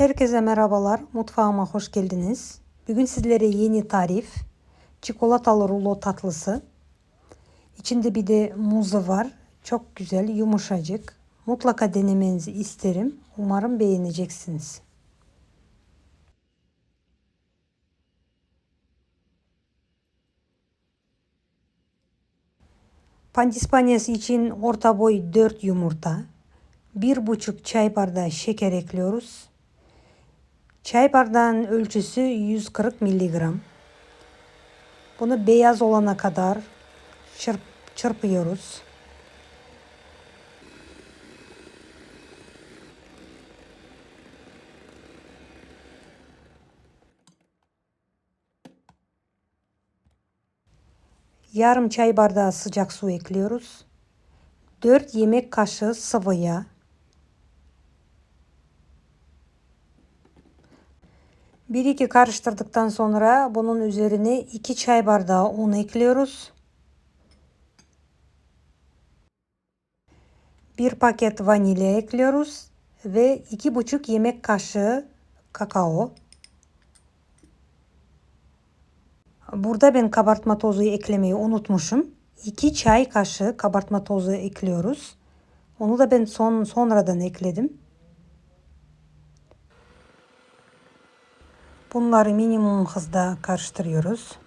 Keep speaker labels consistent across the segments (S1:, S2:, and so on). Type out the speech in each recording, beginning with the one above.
S1: Herkese merhabalar. Mutfağıma hoş geldiniz. Bugün sizlere yeni tarif. Çikolatalı rulo tatlısı. İçinde bir de muzu var. Çok güzel, yumuşacık. Mutlaka denemenizi isterim. Umarım beğeneceksiniz. Pandispanyası için orta boy 4 yumurta, 1,5 çay bardağı şeker ekliyoruz. Çay bardağının ölçüsü 140 miligram. Bunu beyaz olana kadar çırp, çırpıyoruz. Yarım çay bardağı sıcak su ekliyoruz. 4 yemek kaşığı sıvı yağ. Bir iki karıştırdıktan sonra bunun üzerine 2 çay bardağı un ekliyoruz. Bir paket vanilya ekliyoruz ve iki buçuk yemek kaşığı kakao. Burada ben kabartma tozu eklemeyi unutmuşum. 2 çay kaşığı kabartma tozu ekliyoruz. Onu da ben son sonradan ekledim. Bunları minimum hızda karıştırıyoruz.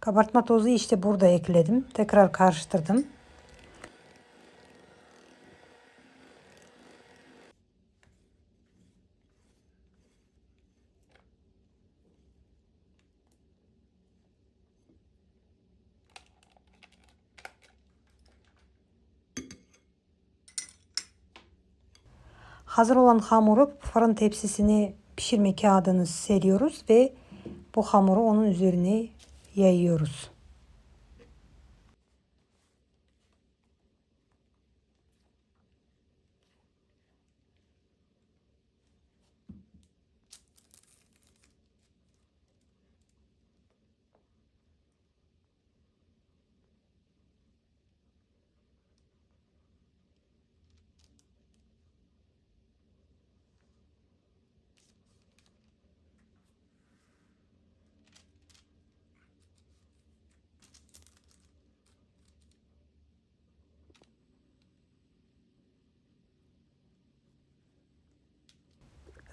S1: Kabartma tozu işte burada ekledim. Tekrar karıştırdım. Hazır olan hamuru fırın tepsisine pişirme kağıdını seriyoruz ve bu hamuru onun üzerine yayıyoruz.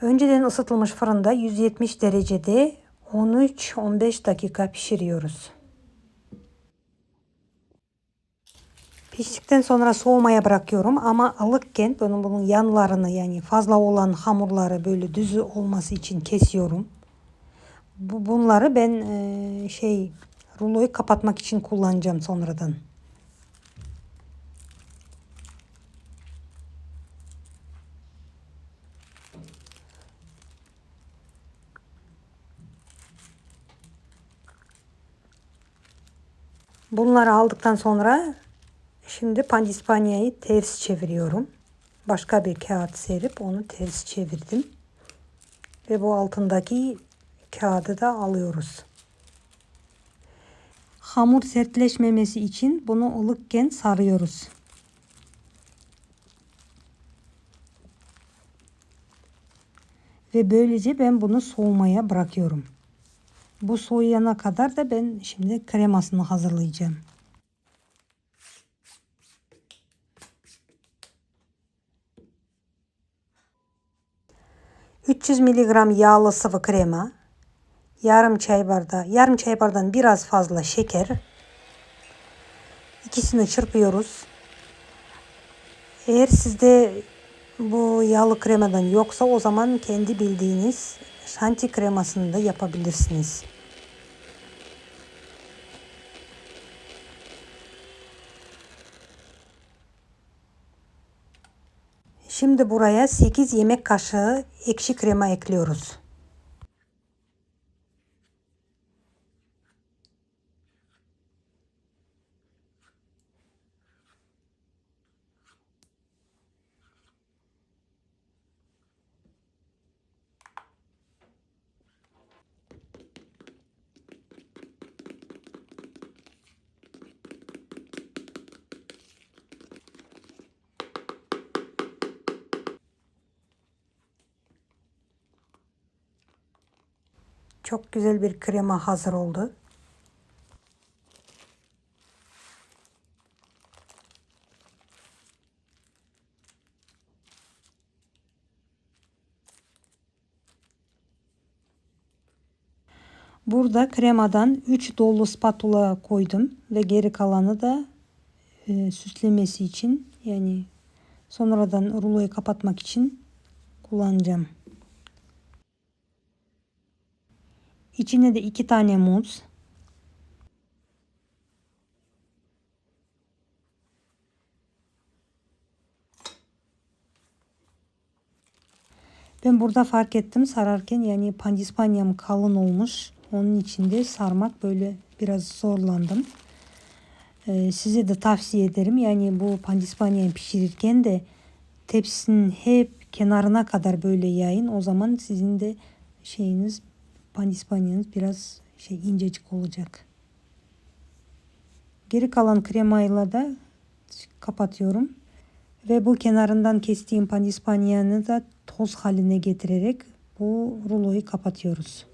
S1: Önceden ısıtılmış fırında 170 derecede 13-15 dakika pişiriyoruz. Piştikten sonra soğumaya bırakıyorum ama alıkken bunun, bunun yanlarını yani fazla olan hamurları böyle düz olması için kesiyorum. Bu, bunları ben e, şey ruloyu kapatmak için kullanacağım sonradan. Bunları aldıktan sonra şimdi pandispanyayı ters çeviriyorum. Başka bir kağıt serip onu ters çevirdim. Ve bu altındaki kağıdı da alıyoruz. Hamur sertleşmemesi için bunu ılıkken sarıyoruz. Ve böylece ben bunu soğumaya bırakıyorum. Bu soğuyana kadar da ben şimdi kremasını hazırlayacağım. ...300 miligram yağlı sıvı krema... ...yarım çay bardağı... ...yarım çay bardağından biraz fazla şeker... ...ikisini çırpıyoruz. Eğer sizde bu yağlı kremadan yoksa o zaman kendi bildiğiniz şanti kremasını da yapabilirsiniz. Şimdi buraya 8 yemek kaşığı ekşi krema ekliyoruz. Çok güzel bir krema hazır oldu. Burada kremadan 3 dolu spatula koydum ve geri kalanı da e, süslemesi için yani sonradan ruloyu kapatmak için kullanacağım. İçine de iki tane muz. Ben burada fark ettim sararken yani pandispanyam kalın olmuş. Onun içinde sarmak böyle biraz zorlandım. Ee, size de tavsiye ederim. Yani bu pandispanyayı pişirirken de tepsinin hep kenarına kadar böyle yayın. O zaman sizin de şeyiniz pandispanyanız biraz şey incecik olacak. Geri kalan kremayla da kapatıyorum. Ve bu kenarından kestiğim pandispanyanı da toz haline getirerek bu ruloyu kapatıyoruz.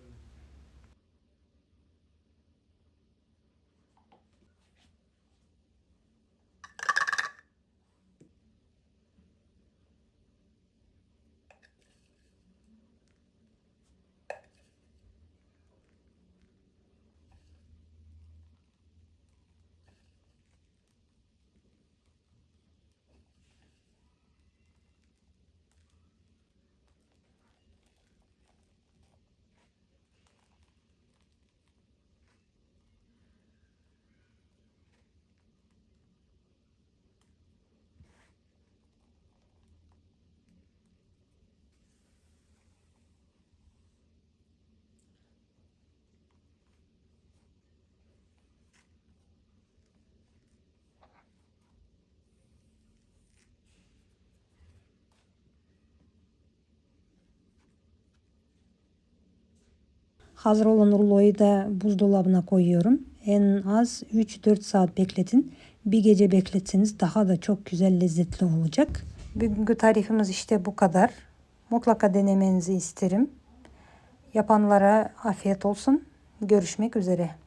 S1: Hazır olan ruloyu da buzdolabına koyuyorum. En az 3-4 saat bekletin. Bir gece bekletseniz daha da çok güzel lezzetli olacak. Bugünkü tarifimiz işte bu kadar. Mutlaka denemenizi isterim. Yapanlara afiyet olsun. Görüşmek üzere.